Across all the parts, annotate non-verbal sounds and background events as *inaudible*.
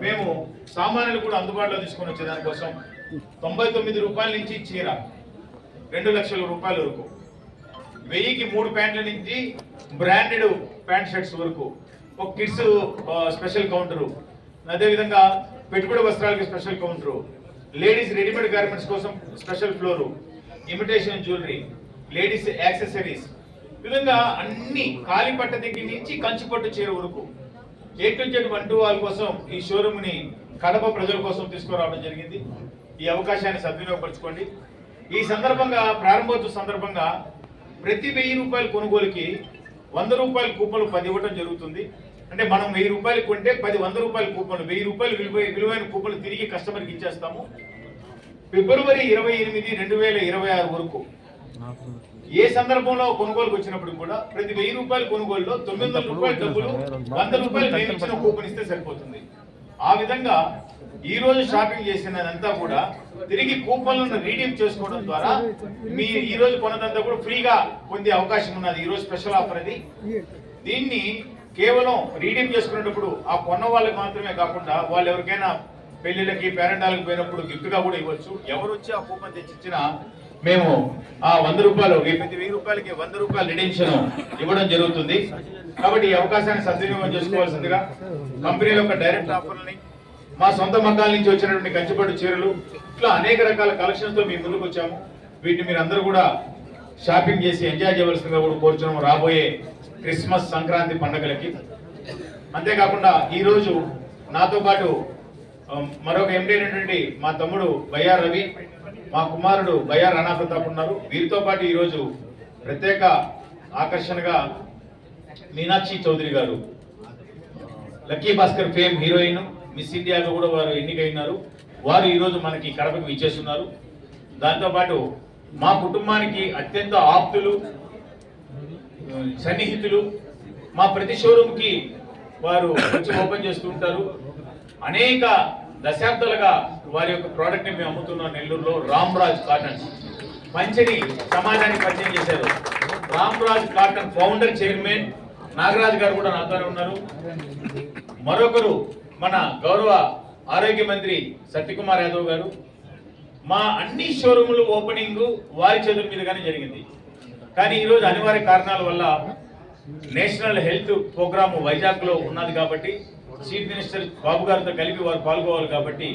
మేము సామాన్యులు కూడా అందుబాటులో తీసుకొని వచ్చే దానికోసం తొంభై తొమ్మిది రూపాయల నుంచి చీర రెండు లక్షల రూపాయల వరకు వెయ్యికి మూడు ప్యాంట్ల నుంచి బ్రాండెడ్ ప్యాంట్ షర్ట్స్ వరకు ఒక కిడ్స్ స్పెషల్ కౌంటరు అదేవిధంగా పెట్టుబడి వస్త్రాలకి special counter ladies readymade garments కోసం special floor imitation jewellery ladies accessories విధంగా అన్ని కాలిపట్ట దగ్గర నుంచి కంచిపట్టు చీర వరకు A to Z one two వాళ్ళ కోసం ఈ షోరూమ్ని కడప ప్రజల కోసం తీసుకురావడం జరిగింది. ఈ అవకాశాన్ని సద్వినియోగపరచుకోండి. ఈ సందర్భంగా ప్రారంభోత్సవ సందర్భంగా ప్రతి వెయ్యి రూపాయల కొనుగోలుకి వంద రూపాయల కూపన్లు పది ఇవ్వడం జరుగుతుంది. అంటే మనం వెయ్యి రూపాయలు కొంటే పది వంద రూపాయల కూపన్లు వెయ్యి రూపాయలు విలువ విలువైన కూపన్లు తిరిగి కస్టమర్కి ఇచ్చేస్తాము. ఫిబ్రవరి ఇరవై ఎనిమిది రెండు వేల ఇరవై ఆరు వరకు ఏ సందర్భంలో కొనుగోలుకు వచ్చినప్పుడు కూడా ప్రతి వెయ్యి రూపాయల కొనుగోలులో తొమ్మిది వందల రూపాయల డబ్బులు వంద రూపాయలు మేము ఇచ్చిన కూపన్ ఇస్తే సరిపోతుంది. ఆ విధంగా ఈ రోజు షాపింగ్ చేసినదంతా కూడా తిరిగి కూపన్లను రీడీమ్ చేసుకోవడం ద్వారా మీ ఈ రోజు కొన్నదంతా కూడా ఫ్రీగా పొందే అవకాశం ఉన్నది. ఈ రోజు స్పెషల్ ఆఫర్ అది. దీన్ని కేవలం రీడీమ్ చేసుకునేటప్పుడు ఆ కొన్న వాళ్ళకి మాత్రమే కాకుండా వాళ్ళు ఎవరికైనా పెళ్ళిళ్ళకి పేరెంటాలకు పోయినప్పుడు గిఫ్ట్గా కూడా ఇవ్వచ్చు. ఎవరు వచ్చి ఆ కూపన్ తెచ్చిచ్చినా మేము ఆ వంద రూపాయలు ప్రతి వెయ్యి రూపాయలకి వంద రూపాయలు రిడెన్షన్ ఇవ్వడం జరుగుతుంది. కాబట్టి ఈ అవకాశాన్ని సద్వినియోగం చేసుకోవాల్సిందిగా కంపెనీల యొక్క డైరెక్ట్ ఆఫర్లని మా సొంత మగ్గాల నుంచి వచ్చినటువంటి కంచిపట్టు చీరలు ఇట్లా అనేక రకాల కలెక్షన్స్తో మీ ముందుకు వచ్చాము. వీటిని మీరు అందరూ కూడా షాపింగ్ చేసి ఎంజాయ్ చేయవలసిందిగా కూడా కోరుచున్నాము రాబోయే క్రిస్మస్ సంక్రాంతి పండుగలకి. అంతేకాకుండా ఈరోజు నాతో పాటు మరొక ఎండి అయినటువంటి మా తమ్ముడు వైఆర్ రవి మా కుమారుడు బయ్యార్ రాణా ప్రతాప్ ఉన్నారు. వీరితో పాటు ఈరోజు ప్రత్యేక ఆకర్షణగా మీనాక్షి చౌదరి గారు Lucky Bhaskar fame heroine miss ఇండియాగా కూడా వారు ఎన్నికైనారు. వారు ఈరోజు మనకి కడపకు విచ్చేస్తున్నారు. దాంతోపాటు మా కుటుంబానికి అత్యంత ఆప్తులు సన్నిహితులు మా ప్రతి షోరూమ్కి వారు వచ్చి ఓపెన్ చేస్తూ ఉంటారు. అనేక దశాబ్దాలుగా వారి యొక్క ప్రోడక్ట్ని మేము అమ్ముతున్నాం నెల్లూరులో. రామ్ రాజ్ కాటన్ మంచిని సమాజానికి పరిచయం చేశారు. Ramraj cotton founder chairman Nagaraj గారు కూడా నాతోనే ఉన్నారు. మరొకరు మన గౌరవ ఆరోగ్య మంత్రి సత్యకుమార్ యాదవ్ గారు. మా అన్ని షోరూములు ఓపెనింగ్ వారి చేతుల మీదుగానే జరిగింది. కానీ ఈరోజు అనివార్య కారణాల వల్ల నేషనల్ హెల్త్ ప్రోగ్రామ్ వైజాగ్లో ఉన్నది కాబట్టి చీఫ్ మినిస్టర్ బాబు గారితో కలిపి వారు పాల్గొవాలి కాబట్టి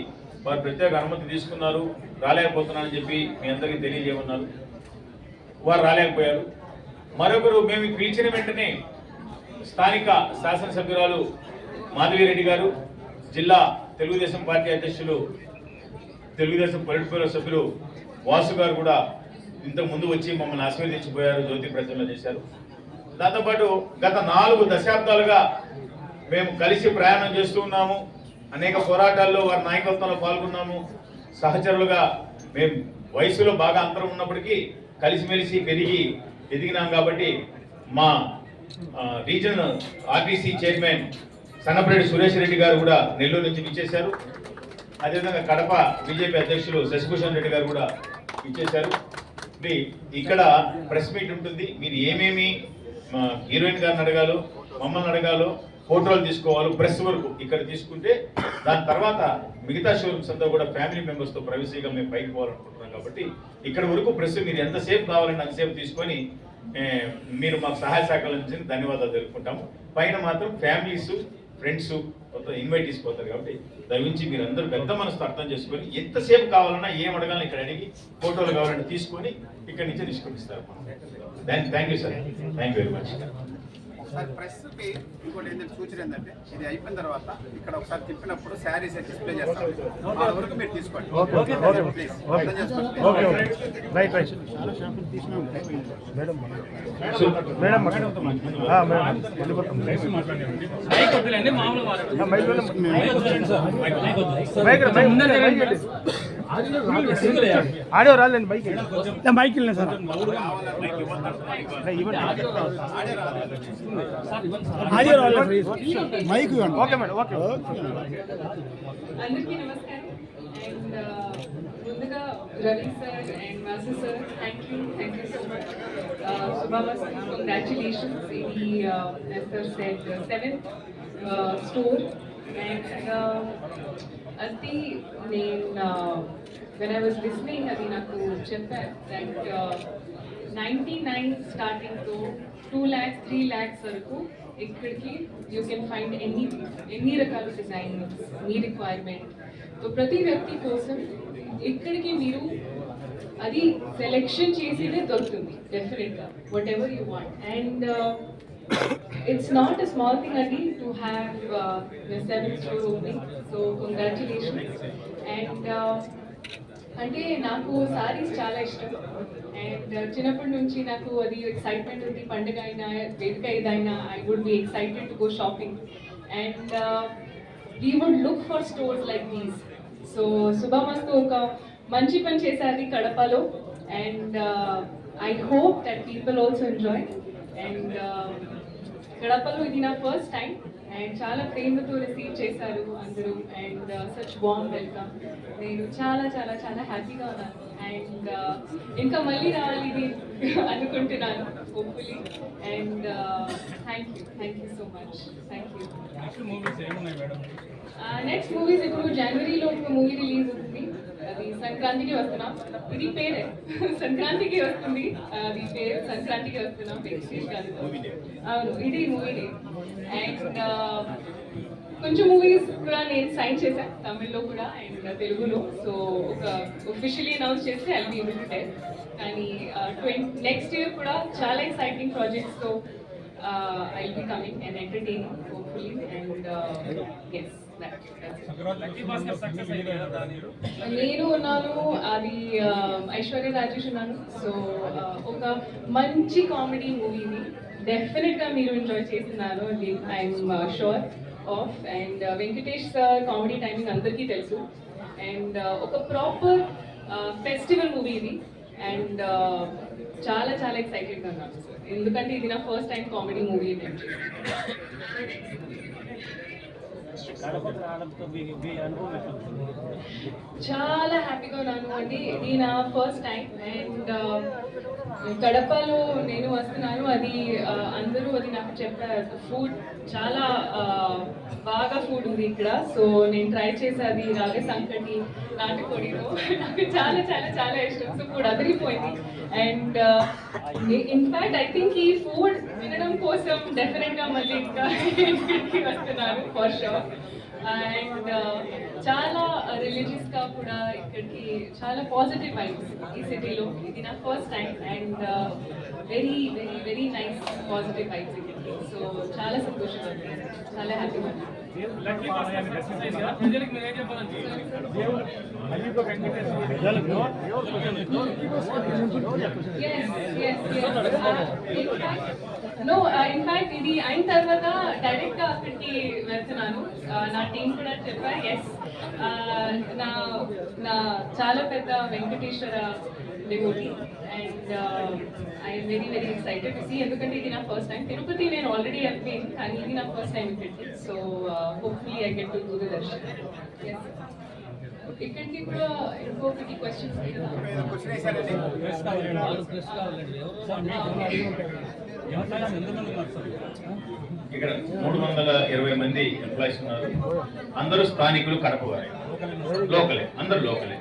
వారు ప్రత్యేక అనుమతి తీసుకున్నారు రాలేకపోతున్నారని చెప్పి మీ అందరికీ తెలియజేయమన్నారు. వారు రాలేకపోయారు. మరొకరు మేము పిలిచిన వెంటనే స్థానిక శాసనసభ్యురాలు మాధవిరెడ్డి గారు జిల్లా తెలుగుదేశం పార్టీ అధ్యక్షులు తెలుగుదేశం పొలిట్ బ్యూరో సభ్యులు వాసు గారు కూడా ఇంతకు ముందు వచ్చి మమ్మల్ని ఆశీర్వదించిపోయారు జ్యోతి ప్రజలు చేశారు. దాంతోపాటు గత నాలుగు దశాబ్దాలుగా మేము కలిసి ప్రయాణం చేస్తూ ఉన్నాము. అనేక పోరాటాల్లో వారి నాయకత్వంలో పాల్గొన్నాము. సహచరులుగా మేము వయసులో బాగా అంతరం ఉన్నప్పటికీ కలిసిమెలిసి పెరిగి ఎదిగినాం కాబట్టి మా region RTC chairman Sannapareddy Suresh Reddy గారు కూడా నెల్లూరు నుంచి విచ్చేశారు. అదేవిధంగా కడప బీజేపీ అధ్యక్షులు శశిభూషణ్ రెడ్డి గారు కూడా ఇచ్చేశారు ఇక్కడ ప్రెస్ మీట్ ఉంటుంది. మీరు ఏమేమి హీరోయిన్ గారిని అడగాలో మమ్మల్ని అడగాలో ఫోటోలు తీసుకోవాలి ప్రెస్ వరకు ఇక్కడ తీసుకుంటే దాని తర్వాత మిగతా షోరూమ్స్ అంతా కూడా ఫ్యామిలీ మెంబర్స్తో ప్రైవసీగా మేము పైకి పోవాలనుకుంటున్నాం కాబట్టి ఇక్కడ వరకు ప్రెస్ మీరు ఎంతసేపు కావాలంటే అంతసేపు తీసుకొని మీరు మాకు సహాయ సహకారాలు నుంచి ధన్యవాదాలు తెలుపుకుంటాము. పైన మాత్రం ఫ్యామిలీస్ ఫ్రెండ్స్ ఇన్వైట్ తీసుకుపోతారు కాబట్టి దయవించి మీరు అందరూ పెద్ద మనసుతో అర్థం చేసుకొని ఎంతసేపు కావాలన్నా ఏం అడగాలని ఇక్కడ అడిగి ఫోటోలు కావాలంటే తీసుకొని ఇక్కడ నుంచి తీసుకొనిస్తారు. Thank thank you sir. Thank you very much. ఒకసారి ప్రెస్కి ఇంకోటి ఏంటంటే సూచన ఏంటంటే ఇది అయిపోయిన తర్వాత ఇక్కడ ఒకసారి తిప్పినప్పుడు శారీస్ డిస్ప్లే చేస్తాం. ఆ వరకు మీరు తీసుకోండి. Okay, okay, okay. Please okay. అర్థం చేసుకోండి. Madam madam madam. ఆడియో రాలేండి బైక్ బైక్ వెళ్ళిన సార్. ఆడియో రాలేదు మైక్ ఓకే మేడం ఓకే. అందరికీ నమస్కారం. అండ్ ముందుగా Ravi sir and mass sir thank you thank you so much శుభామస్తు congratulations ఇది yes sir said seventh store and అది నేను వెన్ ఐ వాజ్ లిస్నింగ్ అది నాకు చెప్పారు దట్ నైంటీ నైన్ స్టార్టింగ్తో టూ ల్యాక్స్ త్రీ ల్యాక్స్ వరకు ఇక్కడికి యూ కెన్ ఫైండ్ ఎన్ని ఎన్ని రకాల డిజైన్ మీ రిక్వైర్మెంట్ సో ప్రతి వ్యక్తి కోసం ఇక్కడికి మీరు అది సెలెక్షన్ చేసేదే దొరుకుతుంది డెఫినెట్గా whatever you want and it's not a small thing అండి to have seven store opening so congratulations and అంటే నాకు సారీస్ చాలా ఇష్టం. అండ్ uh, చిన్నప్పటి నుంచి నాకు అది ఎక్సైట్మెంట్ ఉంది. పండుగ అయినా వేదిక ఏదైనా I would be excited to go shopping and we would look for stores like these so శుభమస్తు ఒక మంచి పని చేశారు కడపలో. And I hope that people also enjoy and కడపలో ఇది నా ఫస్ట్ టైం అండ్ చాలా ప్రేమతో రిసీవ్ చేశారు అందరూ అండ్ సచ్ వామ్ వెల్కమ్ నేను చాలా చాలా చాలా హ్యాపీగా ఉన్నాను అండ్ ఇంకా మళ్ళీ రావాలి ఇది అనుకుంటున్నాను hopefully and thank you thank you so much thank you movies next movies ఇప్పుడు జనవరిలో ఒక మూవీ రిలీజ్ అవుతుంది అది సంక్రాంతికి వస్తున్నాం. ఇది పేరే. సంక్రాంతికి వస్తుంది. అది పేరు సంక్రాంతికి వస్తున్నాం. అవును ఇది మూవీ అండ్ కొంచెం మూవీస్ కూడా నేను సైన్ చేశాను తమిళ్ళో కూడా అండ్ తెలుగులో. సో ఒక ఒఫిషియలీ అనౌన్స్ చేస్తే I be able to tell కానీ ట్వంటీ నెక్స్ట్ ఇయర్ కూడా చాలా exciting ప్రాజెక్ట్స్తో I be coming and entertaining hopefully and yes నేను ఉన్నాను అది ఐశ్వర్య రాజేష్ ఉన్నాను. సో ఒక మంచి కామెడీ మూవీని డెఫినెట్గా మీరు ఎంజాయ్ చేస్తున్నారు I'm sure of and uh, Venkatesh sir comedy timing అందరికీ తెలుసు. అండ్ uh, ఒక ప్రాపర్ ఫెస్టివల్ మూవీ ఇది. అండ్ చాలా చాలా ఎక్సైటెడ్గా ఉన్నాను. సార్ ఎందుకంటే ఇది నా ఫస్ట్ టైం కామెడీ మూవీ నేను చాలా హ్యాపీగా ఉన్నాను అండి. ఇది నా ఫస్ట్ టైం అండ్ కడపలో నేను వస్తున్నాను. అది uh, అందరూ అది నాకు చెప్పారు. ఫుడ్ చాలా uh, బాగా ఫుడ్ ఉంది ఇక్కడ. సో నేను ట్రై చేసేది అది రాగ సంకటి నాటుకోడిలో. *laughs* నాకు చాలా చాలా చాలా ఇష్టం. సో ఫుడ్ అదిరిపోయింది. And in fact I think ఈ ఫుడ్ తినడం కోసం డెఫినెట్గా మళ్ళీ ఇంకా వస్తున్నారు ఫర్ షూర్ అండ్ చాలా రిలీజియస్గా కూడా ఇక్కడికి చాలా పాజిటివ్ వైబ్స్ ఈ సిటీలో ఇది నా first time and very very very nice positive vibes ఇక్కడికి. సో చాలా సంతోషంగా ఉంది. చాలా హ్యాపీగా ఉంది నో ఇన్ఫాక్ట్ uh, ఇది అయిన తర్వాత డైరెక్ట్గా అక్కడికి వెళ్తున్నాను. Uh, నా టీం కూడా చెప్పా ఎస్ uh, నా నా చాలా పెద్ద Venkateswara devotee and I'm very very excited see ఎందుకంటే ఇది నా ఫస్ట్ టైం తిరుపతి నేను ఆల్రెడీ అయిపోయింది కానీ ఇది నా ఫస్ట్ టైం ఇక్కడికి so hopefully I get to do the darshan ఇక్కడికి కూడా ఇంకొకటి క్వశ్చన్స్ ఇక్కడ మూడు వందల ఇరవై మంది ఎంప్లాయీస్ ఉన్నారు. అందరూ స్థానికులు కడప వారే. లోకలే అందరు లోకలే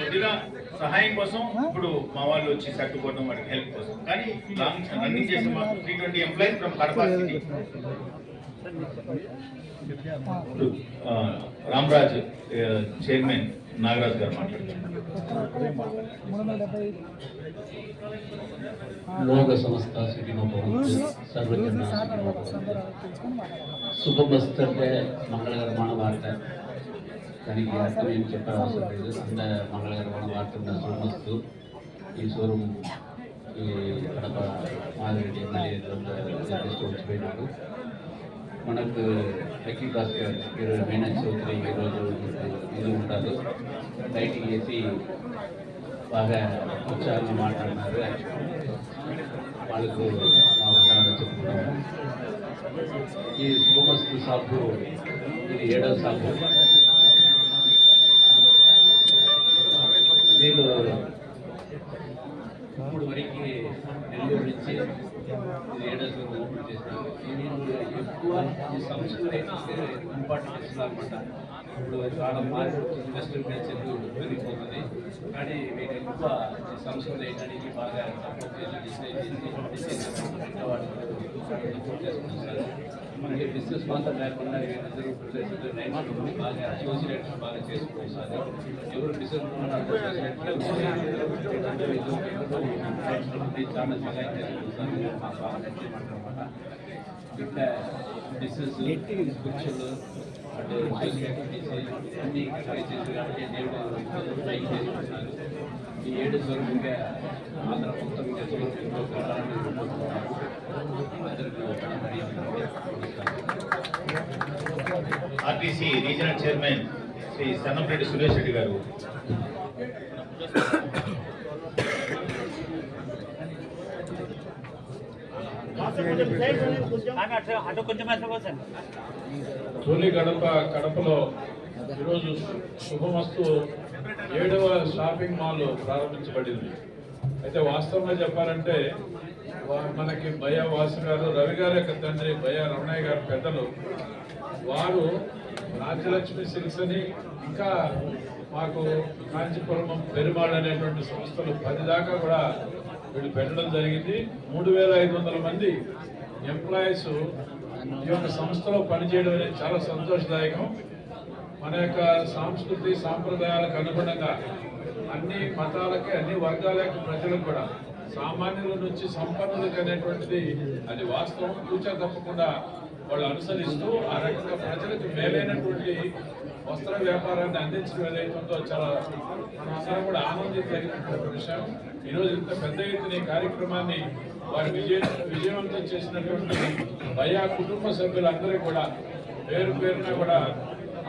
కొద్దిగా సహాయం కోసం ఇప్పుడు మా వాళ్ళు వచ్చి సర్దుకోవడం వాటికి హెల్ప్ కోసం. కానీ లాంగ్ రన్నింగ్ చేసే మాకు three twenty employees from Kadapa city ఇప్పుడు, ఆ, రామరాజ్ ఆ, చైర్మన్ నాగరాజ్ గారు మాట్లాడుతున్నారు. లోక సంస్థ సుఖినో భవంతు సర్వజన సుఖినో భవంతు శుభమస్తు అంటే దానికి అర్థం ఏం చెప్పే అవసరం లేదు. అంత మంగళగారు మనం వాడుతున్న సోమస్తు ఈ షోరూమ్ ఈ కడప మాదిరెడ్డి ఎమ్మెల్యే వచ్చిపోయినాడు మనకు లక్కీ భాస్కర్ ఈరోజు మీనాక్షి చౌదరి ఈరోజు ఇది ఉంటారు. లైటింగ్ వేసి బాగా ఉత్సాహంగా మాట్లాడినారు వాళ్ళకు మా వందనాలు చెప్పుకున్నాము ఈ శుభమస్తు షాపు ఇది ఏడవ షాపు ఇప్పుడు వరకు నెల్లూరు నుంచి ఏడాది ఏడవ షాపు ఓపెన్ చేసినాను ఈ ఎక్కువ ఈ సంస్కృతి ఇంపార్టెన్స్ అనమాట ఇప్పుడు చాలా మార్కెట్ వెస్ట్రన్ కల్చర్ పెరిగిపోతుంది కానీ మీరు ఎక్కువ ఈ సంస్కృతి వేయడానికి బాగా సపోర్ట్ చేసి డిసైడ్ చేసి డిసైడ్ చేసి సపోర్ట్ చేసుకుంటున్నారు మనకి బిజినెస్ మాత్రం లేకుండా వీళ్ళందరూ ప్రజలు రైతులు బాగా అసోసియేట్స్ బాగా చేసుకుంటున్నారు ఎవరు బిజినెస్ చాలా సహాయం చేస్తున్నారు మా బాగా ఇట్లా బిజినెస్ బుక్స్లు అంటే సోషల్ యాక్టివిటీస్ అన్ని ట్రై చేసి కాబట్టి దేవుడు ట్రై చేస్తున్నారు ఈ ఏడు స్వరూపంగా ఆంధ్ర మొత్తం ఇంకా RTC regional chairman Shri Sannamreddy Suresh Reddy గారు. తొలి గడప కడపలో ఈరోజు శుభమస్తు ఏడవ షాపింగ్ మాల్ ప్రారంభించబడింది. అయితే వాస్తవంగా చెప్పాలంటే మనకి భయ వాసు గారు రవి గారి యొక్క తండ్రి భయ రమణయ్య గారి పెద్దలు. వారు రాజ్యలక్ష్మి సిల్క్స్ అని ఇంకా మాకు కాంచీపురం పెరుమాళ్ అనేటువంటి సంస్థలు పది దాకా కూడా వీళ్ళు పెట్టడం జరిగింది. మూడు వేల ఐదు వందల మంది ఎంప్లాయీస్ ఈ యొక్క సంస్థలో పనిచేయడం అనేది చాలా సంతోషదాయకం. మన యొక్క సాంస్కృతి సాంప్రదాయాలకు అనుగుణంగా అన్ని మతాలకి అన్ని వర్గాల ప్రజలకు కూడా సామాన్యుల నుంచి సంపన్నులకు అనేటువంటిది అది వాస్తవం. కూర్చో తప్పకుండా వాళ్ళు అనుసరిస్తూ ఆ రకంగా ప్రజలకు మేలైనటువంటి వస్త్ర వ్యాపారాన్ని అందించడం ఏదైతుందో చాలా మనందరం కూడా ఆనందించదగినటువంటి విషయం. ఈరోజు ఇంత పెద్ద ఎత్తున ఈ కార్యక్రమాన్ని వారి విజయ విజయవంతం చేసినటువంటి భయా కుటుంబ సభ్యులందరూ కూడా పేరు పేరున కూడా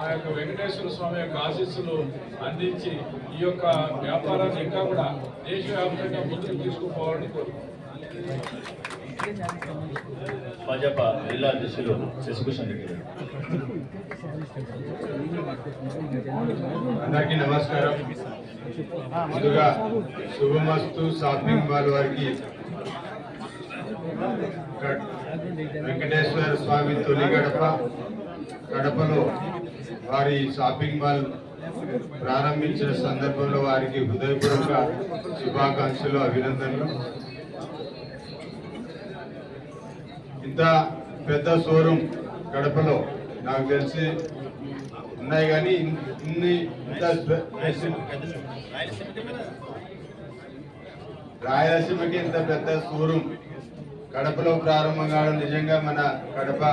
ఆ యొక్క వెంకటేశ్వర స్వామి యొక్క ఆశీస్సులు అందించి ఈ యొక్క వ్యాపారాన్ని ఇంకా కూడా దేశవ్యాప్తంగా ముందుకు తీసుకుపోవాలని కోరుకుంటున్నాను. భాజపా జిల్లా అధ్యక్షులు శశిభూషణ్ రెడ్డి గారు. అందరికీ నమస్కారం. ముందుగా శుభమస్తు షాపింగ్ మాల్ వారికి వెంకటేశ్వర స్వామి తొలి గడప గడపలో వారి షాపింగ్ మాల్ ప్రారంభించిన సందర్భంలో వారికి హృదయపూర్వక శుభాకాంక్షలు అభినందనలు. ఇంత పెద్ద షోరూమ్ గడపలో నాకు తెలిసి ఉన్నాయి కానీ ఇన్ని ఇంత రాయలసీమకి ఇంత పెద్ద షోరూమ్ కడపలో ప్రారంభం కావడం నిజంగా మన కడప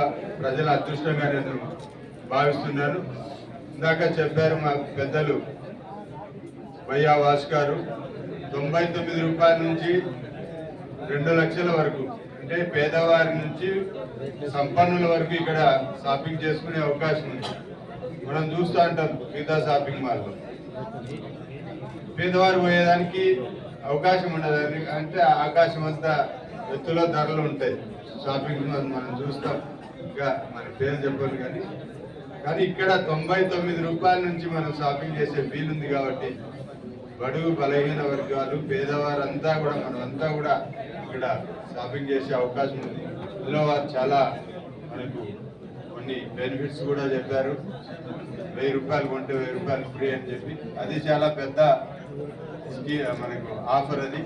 ప్రజల అదృష్టంగా నేను భావిస్తున్నాను ఇందాక చెప్పారు మా పెద్దలు వయ్యా వాస్ గారు తొంభై తొమ్మిది రూపాయల నుంచి రెండు లక్షల వరకు అంటే పేదవారి నుంచి సంపన్నుల వరకు ఇక్కడ షాపింగ్ చేసుకునే అవకాశం ఉంది. మనం చూస్తూ ఉంటాం మిగతా షాపింగ్ మాల్లో. పేదవారు పోయేదానికి అవకాశం ఉండదు. అంటే ఆకాశం అంతా ఎత్తులో ధరలు ఉంటాయి. షాపింగ్ మాల్ మనం చూస్తాం. ఇంకా మన పేరు చెప్పాలి కానీ కానీ ఇక్కడ తొంభై తొమ్మిది రూపాయల నుంచి మనం షాపింగ్ చేసే వీలుంది కాబట్టి బడుగు బలహీన వర్గాలు పేదవారంతా కూడా మనం అంతా కూడా ఇక్కడ షాపింగ్ చేసే అవకాశం ఉంది. ఇందులో వారు చాలా మనకు కొన్ని బెనిఫిట్స్ కూడా చెప్పారు. వెయ్యి రూపాయలు కొంటే వెయ్యి రూపాయలు ఫ్రీ అని చెప్పి. అది చాలా పెద్ద మనకు ఆఫర్ అది.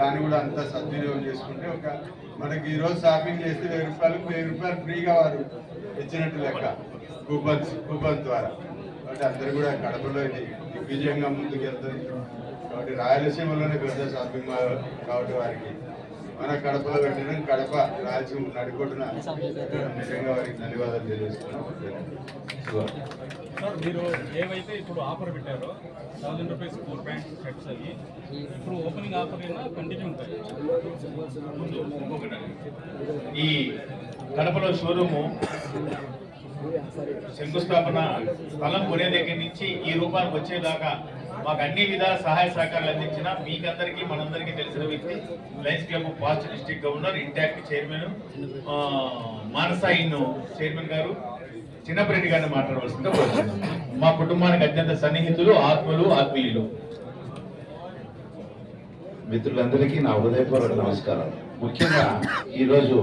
దాన్ని కూడా అంతా సద్వినియోగం చేసుకుంటే ఒక మనకి ఈరోజు షాపింగ్ చేస్తే వెయ్యి రూపాయలకు వెయ్యి రూపాయలు ఫ్రీగా వారు ఇచ్చినట్టు లెక్క. కూపన్స్ కూపన్ ద్వారా. కాబట్టి అందరు కూడా కడపలో ఇది దిగ్విజయంగా ముందుకు వెళ్తుంది కాబట్టి రాయలసీమలోనే పెద్ద షాపింగ్ మాల్ కాబట్టి వారికి మన కడపలో పెట్టడం కడప రాయలసీమ నడుకొట్టున నిజంగా వారికి ధన్యవాదాలు తెలియజేస్తున్నాం. సార్ మీరు ఏవైతే ఇప్పుడు ఆఫర్ పెట్టారో thousand rupees four pant sets అవి ఇప్పుడు ఓపెనింగ్ ఆఫర్ అయినా కంటిన్యూ ఉంటాయి. ఈ కడపలో షోరూము శంకుస్థాపన స్థలం కొనే దగ్గర నుంచి ఈ రూపానికి వచ్చేదాకా మాకు అన్ని విధాల సహాయ సహకారాలు అందించిన మీకందరికీ మనందరికీ తెలిసిన వ్యక్తి Lions Club past district governor INTACH chairman Manasa Manasa ఇన్ను chairman గారు చిన్నప్పరెడ్డి గారిని మాట్లాడవలసిందిగా మా కుటుంబానికి అత్యంత సన్నిహితులు ఆత్మలు ఆత్మీయులు. మిత్రులందరికీ నా హృదయపూర్వక నమస్కారం ముఖ్యంగా ఈరోజు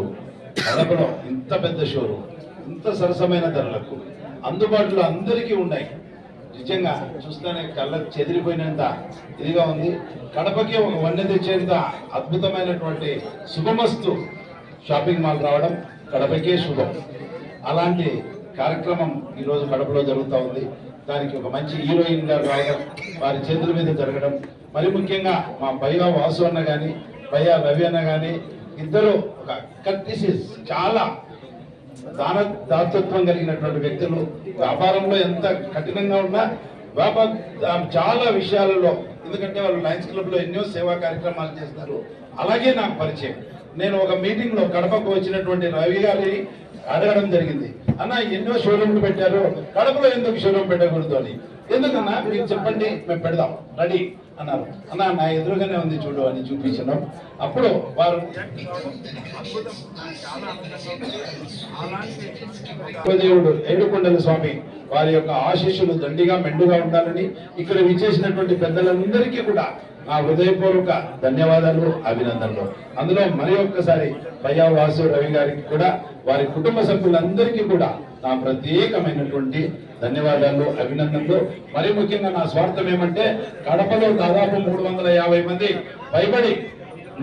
కడపలో ఇంత పెద్ద షోరూమ్. ఇంత సరసమైన ధరలకు అందుబాటులో అందరికీ ఉన్నాయి. నిజంగా చూస్తేనే కళ్ళకు చెదిరిపోయినంత ఇదిగా ఉంది. కడపకి ఒక వన్నె తెచ్చేంత అద్భుతమైనటువంటి శుభమస్తు షాపింగ్ మాల్ రావడం కడపకే శుభం. అలాంటి కార్యక్రమం ఈరోజు కడపలో జరుగుతూ ఉంది. దానికి ఒక మంచి హీరోయిన్ గారు రావడం వారి చేతుల మీద జరగడం మరి ముఖ్యంగా మా భయ్యా వాసు అన్న కానీ భయ్యా రవి అన్న కానీ ఇద్దరు ఒక కట్టిసిస్ చాలా దాన దాతత్వం కలిగినటువంటి వ్యక్తులు వ్యాపారంలో ఎంత కఠినంగా ఉన్నా వ్యాపార చాలా విషయాలలో ఎందుకంటే వాళ్ళు లయన్స్ క్లబ్లో ఎన్నో సేవా కార్యక్రమాలు చేస్తారు. అలాగే నాకు పరిచయం. నేను ఒక మీటింగ్లో కడపకు వచ్చినటువంటి రవి గారి అడగడం జరిగింది. అన్న ఎన్నో షోరూమ్లు పెట్టారు కడపలో ఎందుకు షోరూమ్ పెట్టకూడదు? అని. ఎందుకన్నా మీరు చెప్పండి మేము పెడదాం. రెడీ. అన్నారు. అన్న నా ఎదురుగానే ఉంది చూడు అని చూపించడం. అప్పుడు వారు దేవుడు ఏడుకొండల స్వామి వారి యొక్క ఆశీస్సులు దండిగా మెండుగా ఉండాలని ఇక్కడ విచ్చేసినటువంటి పెద్దలందరికీ కూడా నా హృదయపూర్వక ధన్యవాదాలు అభినందనలు. అందులో మరి ఒక్కసారి భయ్యా వాసు రవి గారికి కూడా వారి కుటుంబ సభ్యులందరికీ కూడా నా ప్రత్యేకమైనటువంటి ధన్యవాదాలు అభినందనలు. మరి ముఖ్యంగా నా స్వార్థం ఏమంటే కడపలో దాదాపు మూడు వందల యాభై మంది భయపడి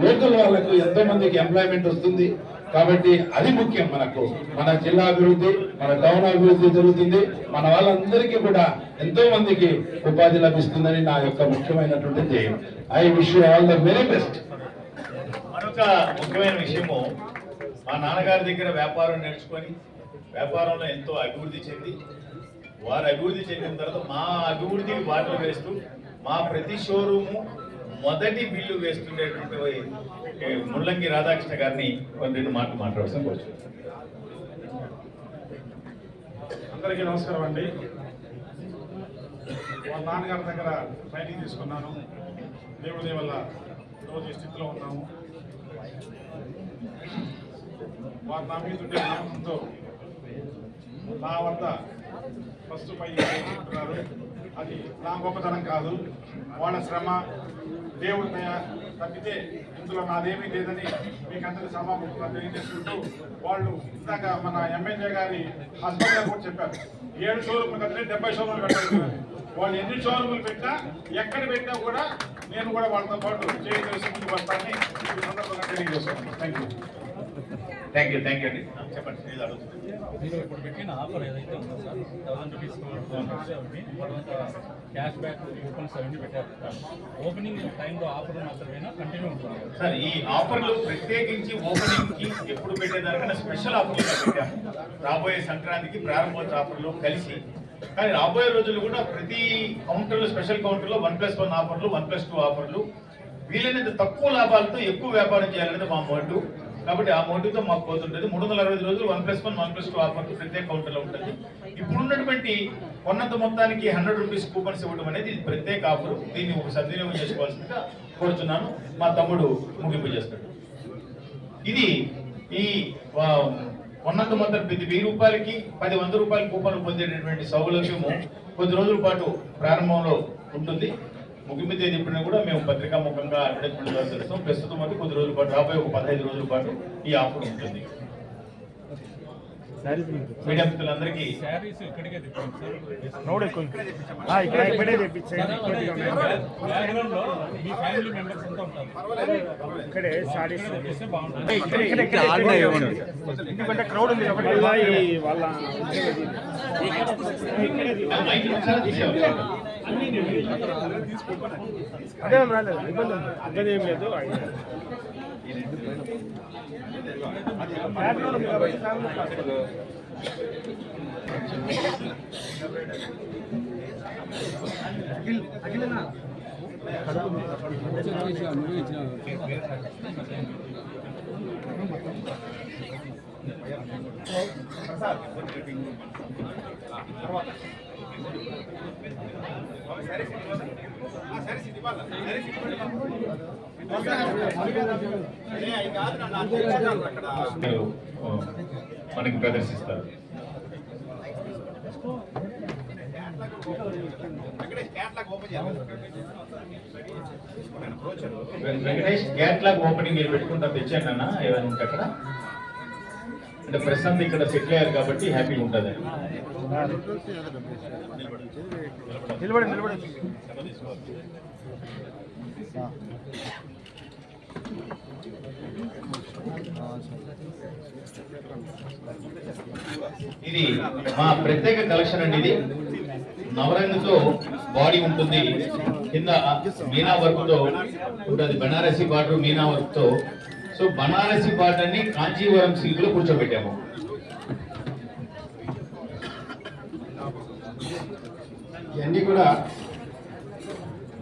లోకల్ వాళ్ళకు ఎంతో మందికి ఎంప్లాయ్మెంట్ వస్తుంది. కాబట్టి అది ముఖ్యం మనకు. మన జిల్లా అభివృద్ధి మన టౌన్ అభివృద్ధి జరుగుతుంది. మన వాళ్ళందరికీ కూడా ఎంతో మందికి ఉపాధి లభిస్తుందని నా యొక్క ముఖ్యమైనటువంటి ధ్యేయం. I wish all the very best. మరొక ముఖ్యమైన విషయము మా నాన్నగారి దగ్గర వ్యాపారం నేర్చుకొని వ్యాపారంలో ఎంతో అభివృద్ధి చెంది వారు అభివృద్ధి చెందిన తర్వాత మా అభివృద్ధికి బాటలు వేస్తూ మా ప్రతి షోరూము మొదటి బిల్లు వేస్తుండేటువంటి ముల్లంగి రాధాకృష్ణ గారిని కొన్ని రెండు మాటలు మాట్లాడసం కోరుచున్నాను అందరికీ నమస్కారం అండి. వాళ్ళ నాన్నగారి దగ్గర ట్రైనింగ్ తీసుకున్నాను. దేవుడి వల్ల రోజు ఈ స్థితిలో ఉన్నాము. వారు నా మీద ఉండే నమ్మకంతో నా వద్ద ఫస్ట్ పై ఉంటున్నారు అది నా గొప్పతనం కాదు. వాళ్ళ శ్రమ దేవుడి దయ తప్పితే ఇందులో నాదేమీ లేదని మీకు అందరి సమాపంగా తెలియజేసుకుంటూ వాళ్ళు ఇందాక మన ఎమ్మెల్యే గారి హస్బెండ్ గారు కూడా చెప్పారు. ఏడు షోరూమ్లు కంటే డెబ్బై షోరూమ్లు పెట్టారు వాళ్ళు ఎన్ని షోరూమ్లు పెట్టినా ఎక్కడ పెట్టినా కూడా నేను కూడా వాళ్ళతో పాటు చేయి ముందుకు వస్తానని ఈ సందర్భంగా thank you thank you thank you అండి చెప్పండి. అడుగుతుంది? మీరు ఇప్పుడు పెట్టిన ఆఫర్ ఏదైతే ఉందో సార్ థౌసండ్ రూపీస్ తర్వాత క్యాష్ బ్యాక్ కూపన్స్ అవన్నీ పెట్టారు ఓపెనింగ్ టైంలో ఆఫర్ మాత్రమేనా? కంటిన్యూ ఉంటుంది? సార్ ఈ ఆఫర్లు ప్రత్యేకించి ఓపెనింగ్కి ఎప్పుడు పెట్టేదానికన్నా స్పెషల్ ఆఫర్లు పెట్టాము. రాబోయే సంక్రాంతికి ప్రారంభోత్సవ ఆఫర్లు కలిసి. కానీ రాబోయే రోజుల్లో కూడా ప్రతి కౌంటర్లో స్పెషల్ కౌంటర్లో వన్ ప్లస్ వన్ ఆఫర్లు వన్ ప్లస్ టూ ఆఫర్లు. వీలైనంత తక్కువ లాభాలతో ఎక్కువ వ్యాపారం చేయాలనేది మా మోటు కాబట్టి ఆ మోటివ్తో మాకు పోతుంటుంది. మూడు వందల అరవై రోజులు one plus one one plus two offer ప్రత్యేక కౌంటర్లో ఉంటుంది. ఇప్పుడు ఉన్నటువంటి కొన్నంత మొత్తానికి హండ్రెడ్ రూపీస్ కూపన్స్ ఇవ్వడం అనేది ఇది ప్రత్యేక ఆఫర్. దీన్ని ఒక సద్వినియోగం చేసుకోవాల్సిందిగా కోరుతున్నాను మా తమ్ముడు ముగింపు చేస్తాడు. ఇది ఈ ఉన్నత మొత్తం ప్రతి వెయ్యి రూపాయలకి పది వంద రూపాయల కూపన్లు పొందేటటువంటి సౌలభ్యము కొద్ది రోజుల పాటు ప్రారంభంలో ఉంటుంది. ముగింపు తేదీ ఎప్పుడైనా కూడా మేము పత్రికా ముఖంగా అడ్వర్టైజ్మెంట్ ద్వారా తెలుస్తాం. ప్రస్తుతం అయితే కొద్ది రోజుల పాటు రాబోయే ఒక పదహైదు రోజుల పాటు ఈ ఆఫర్ ఉంటుంది. మీడియా మిత్రులందరికీ. ఎందుకంటే క్రౌడ్ ఉంది కాబట్టి వాళ్ళ వాళ్ళ అదేం రాలేదు ఇబ్బంది అర్థం ఏం లేదు బ్యాక్గ్రౌండ్ ఫ్యామిలీ కాదు. మీరు, ఆ, మనకి ప్రదర్శిస్తారు. వెంకటేష్ గ్యాట్లాగ్ ఓపెనింగ్ మీరు పెట్టుకుంటా తెచ్చానన్నా అన్న ఏమైనా ఉంటే అక్కడ. అంటే ప్రశాంత్ ఇక్కడ సెటిల్ అయ్యారు కాబట్టి హ్యాపీగా ఉంటుంది. నిలబడి నిలబడి ఇది మా ప్రత్యేక కలెక్షన్ అండి ఇది. నవరంగుతో బాడీ ఉంటుంది. కింద మీనా వర్క్తో ఉంటుంది బనారసి బార్డర్ మీనా వర్క్తో సో బనారసి బార్డర్ని కాంచీవరం సిల్క్లో కూర్చోబెట్టాము. ఇవన్నీ కూడా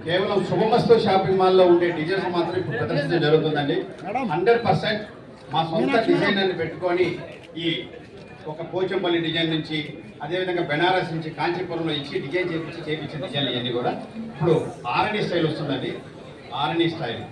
కేవలం శుభమస్తు షాపింగ్ మాల్లో ఉండే డిజైన్స్ మాత్రం ఇప్పుడు ప్రదర్శించడం జరుగుతుందండి. హండ్రెడ్ పర్సెంట్ మా సొంత డిజైన్ అని పెట్టుకొని ఈ ఒక పోచంపల్లి డిజైన్ నుంచి అదేవిధంగా బెనారస్ నుంచి కాంచీపురంలో ఇచ్చి డిజైన్ చేపించి చేపించిన డిజైన్లు ఇవన్నీ కూడా. ఇప్పుడు ఆర్ఎన్ఈ స్టైల్ వస్తుందండి. RNE style.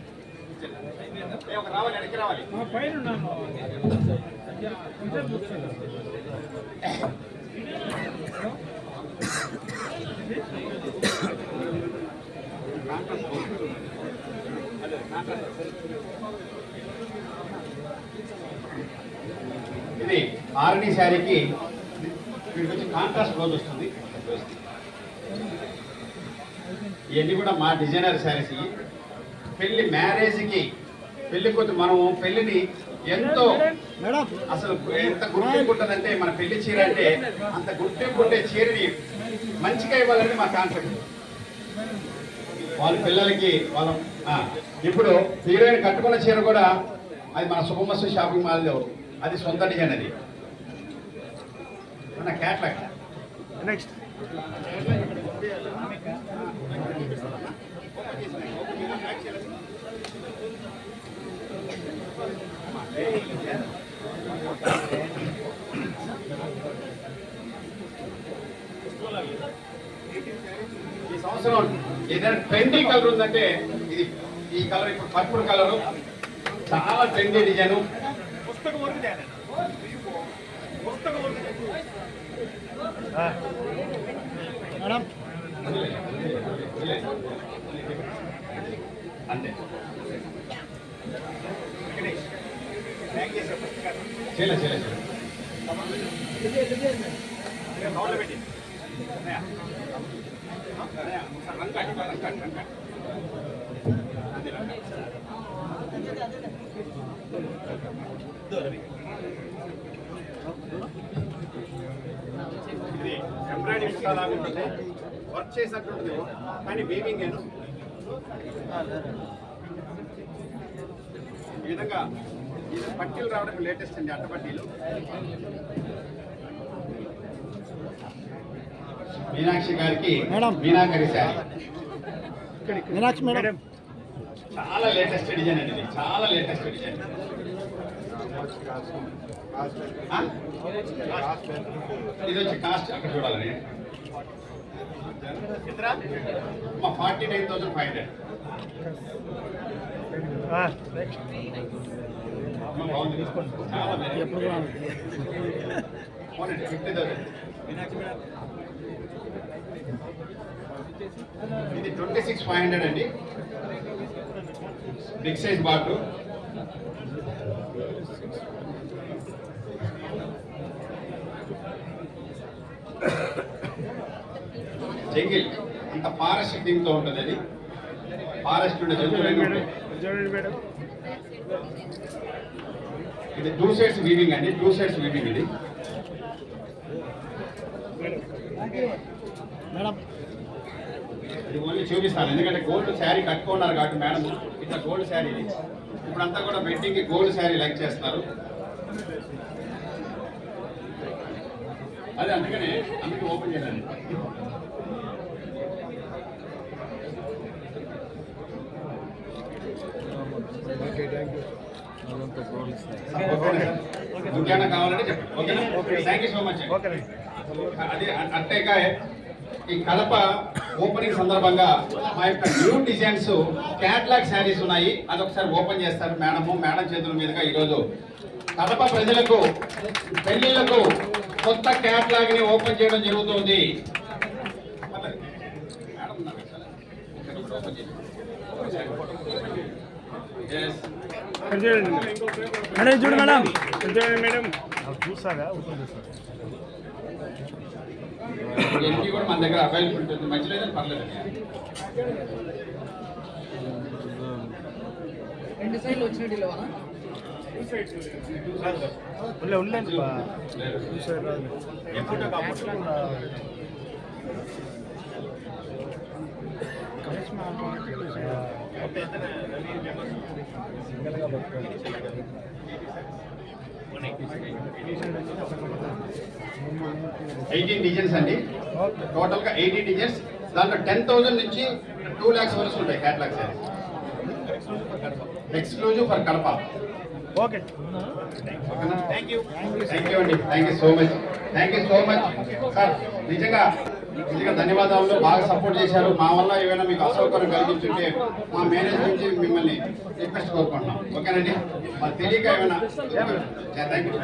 ఇది ఆర్ఎన్ఈ శారీకి వచ్చి కాంట్రాస్ట్ బ్లౌజ్ వస్తుంది. ఇవన్నీ కూడా మా డిజైనర్ శారీస్. పెళ్ళి మ్యారేజ్కి పెళ్ళి కొద్ది మనము పెళ్ళిని ఎంతో అసలు ఎంత గుర్తింపు ఉంటుందంటే మన పెళ్ళి చీర అంటే అంత గుర్తింపు ఉండే చీరని మంచిగా ఇవ్వాలని మా కాన్సెప్ట్ వాళ్ళ పిల్లలకి వాళ్ళ ఇప్పుడు హీరోయిన్ కట్టుకున్న చీర కూడా అది మన శుభమస్తు షాపింగ్ మాల్లో అది సొంత డిజైన్ అది. మన క్యాట్లాగ్. నెక్స్ట్ ఈ సంవత్సరం ఏదైనా ట్రెండీ కలర్ ఉందంటే ఇది ఈ కలర్ ఇప్పుడు పర్పుల్ కలర్ చాలా ట్రెండీ డిజైన్ అంతే. చేయలే చేయలే ఇది ఎంబ్రాయిడరీ చాలా ఉంటుంది. వర్క్ చేసినట్టుంటుంది. కానీ వీవింగ్ ఏను. ఈ విధంగా ఇది పట్టీలు రావడం లేటెస్ట్ అండి అట్ట పట్టీలు. మీనాక్షి గారికి మీనాకరి శారీ మీనాక్షి మేడం. చాలా లేటెస్ట్ డిజైన్ అండి ఇది చాలా లేటెస్ట్ డిజైన్? ఇది వచ్చి కాస్ట్ అక్కడ చూడాలని. మా forty nine thousand five hundred. ఇది ట్వంటీ సిక్స్ ఫైవ్ హండ్రెడ్ అండి. బిగ్ సైజ్ బాటు. జంగిల్ అంత ఫారెస్ట్ థీమ్తో ఉంటుంది అది. ఫారెస్ట్ ఉండే జంతువులన్నీ ఉంటాయి? చూడండి మేడం. ఇది టూ సైడ్స్ వీవింగ్ అండి టూ సైడ్స్ వీవింగ్ ఇది. మేడం. ఇది ఓన్లీ చూపిస్తాను ఎందుకంటే గోల్డ్ శారీ కట్టుకున్నారు కాబట్టి మేడం ఇట్లా గోల్డ్ శారీ ఇది. ఇప్పుడంతా కూడా వెడ్డింగ్కి గోల్డ్ శారీ లైక్ చేస్తున్నారు. అదే అందుకనే అందుకే ఓపెన్ చేయాలి ఇంకేమైనా కావాలంటే చెప్పండి ఓకేనా థ్యాంక్ యూ సో మచ్ అది అంతేక ఈ కడప ఓపెనింగ్ సందర్భంగా మా యొక్క న్యూ డిజైన్స్ క్యాట్లాగ్ శారీస్ ఉన్నాయి అది ఒకసారి ఓపెన్ చేస్తారు మేడము మేడం చేతుల మీదుగా ఈరోజు కడప ప్రజలకు పెళ్ళిళ్ళకు కొత్త క్యాట్లాగ్ని ఓపెన్ చేయడం జరుగుతుంది మేడం ఉన్నారు కదా సార్. ఒకసారి ఓపెన్ చేయండి. Yes. చూడండి మేడం చూడు మేడం చూడండి మేడం చూసారా ఉంటుంది సార్ ఇవన్నీ కూడా మన దగ్గర మధ్యలో అయితే పర్లేదు రెండు సైడ్లు వచ్చినట్టు సింగల్గా ఎయిటీన్ డిజైన్స్ అండి. టోటల్గా ఎయిటీన్ డిజైన్స్ దాంట్లో టెన్ థౌసండ్ నుంచి టూ ల్యాక్స్ వరకు ఉంటాయి catalogue saris exclusive for Kadapa. Okay thank you thank you అండి. Thank you so much thank you so much sir నిజంగా నిజంగా ధన్యవాదాలు. బాగా సపోర్ట్ చేశారు. మా వల్ల ఏమైనా మీకు అసౌకర్యం కలిగించుంటే మా మేనేజ్ నుంచి మిమ్మల్ని రిక్వెస్ట్ కోరుకుంటున్నాం. ఓకేనండి? మాకు తెలియక ఏమైనా థ్యాంక్ యూ